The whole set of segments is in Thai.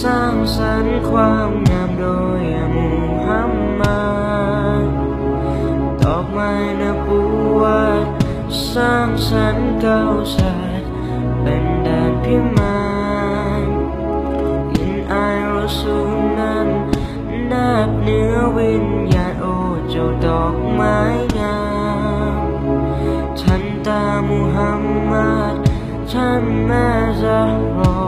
สร้างสรรค์ความงามโดยมุฮัมมัดดอกไม้นับูวัดสร้างสรรค์เก่าชาติเป็นแดนพิมานยินอายรสูนั้นนับเนื้อวิญญาณโอเจ้าดอกไม้งามฉันตามุฮัมมัดฉันแม่จะรอ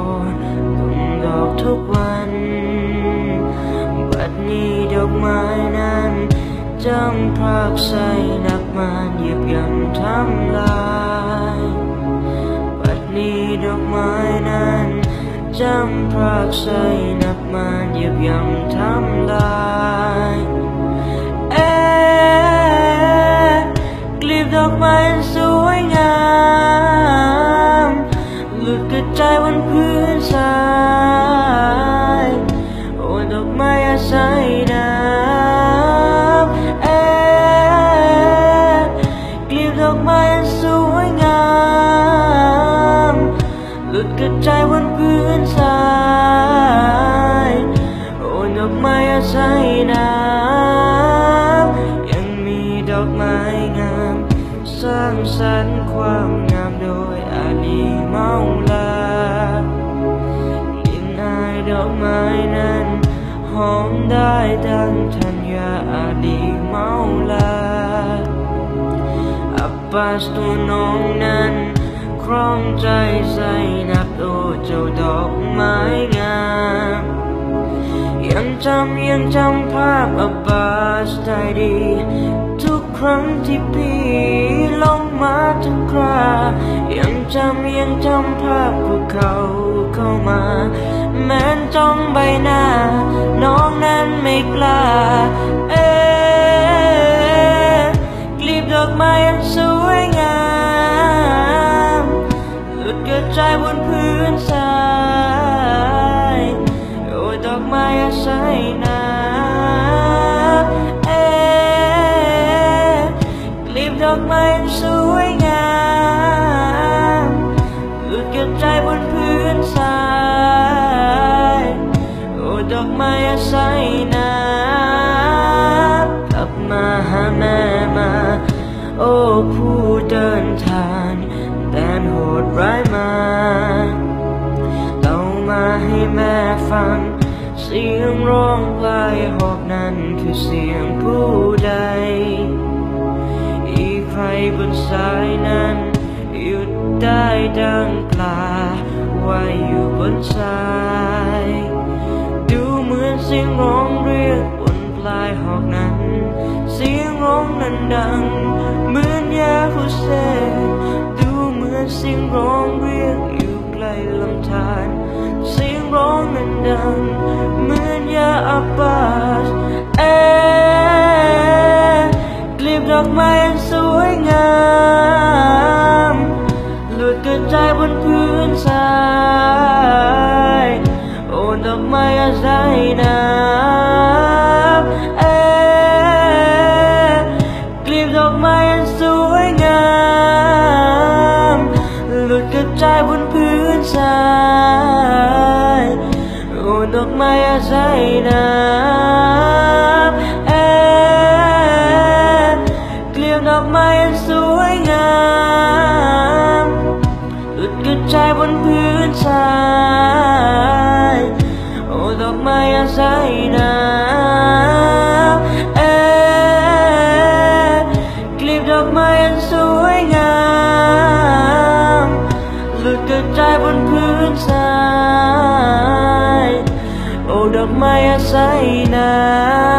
จำพรากใส่นักมันเหยียบย่ำทำลายปัดนี้ดอกไม้นั้นจำพรากใส่นักมันเหยียบย่ำทำลายเอ๊กลีบดอกไม้ บนพื้นทรายโอ้ดอกไม้อาศัยน้ำยังมีดอกไม้งาม สร้างสรรค์ความงามโดยอาลีเมาลาลินอายดอกไม้นั้นหอมได้ดังธัญญาอาลีเมาลาอับบาสตัวน้องนั้นครองใจใส่นับโอเจ้าด จำยังจำภาพอับาสได้ดี ทุกครั้งที่พี่ลงมาทุกครายังจำยังจำภาพพวกเขาเข้ามา แม้นจ้องใบหน้า น้องนั้นไม่กล้า เอ๊กลีบดอกไม้อันสวยงามหลุดกระจายบนพื้น อกไม้อันสวยงามหลุดกระจายบนพื้นทรายโอ้ดอกไม้อาศัยน้ำกลับมาหาแม่มา โอ้ผู้เดินทางแดนโหดร้ายมาเล่ามาให้แม่ฟังเสียงร้องปลายหอบนั้นคือเสียงผู้ใด บนสายนั้นหยุดได้ดังปลาวว่าอยู่บนสาย ดูเหมือนเสียงร้องเรียกบนปลายหอกนั้น เสียงร้องนั้นดังเหมือนยาหู้เซนดูเหมือนเสียงร้อง งามหลุดกระจายบนพื้นทรายโอ้ดอ กระจายบนพื้นทรายโอ้ดอกไม้อาศัยน้ำเ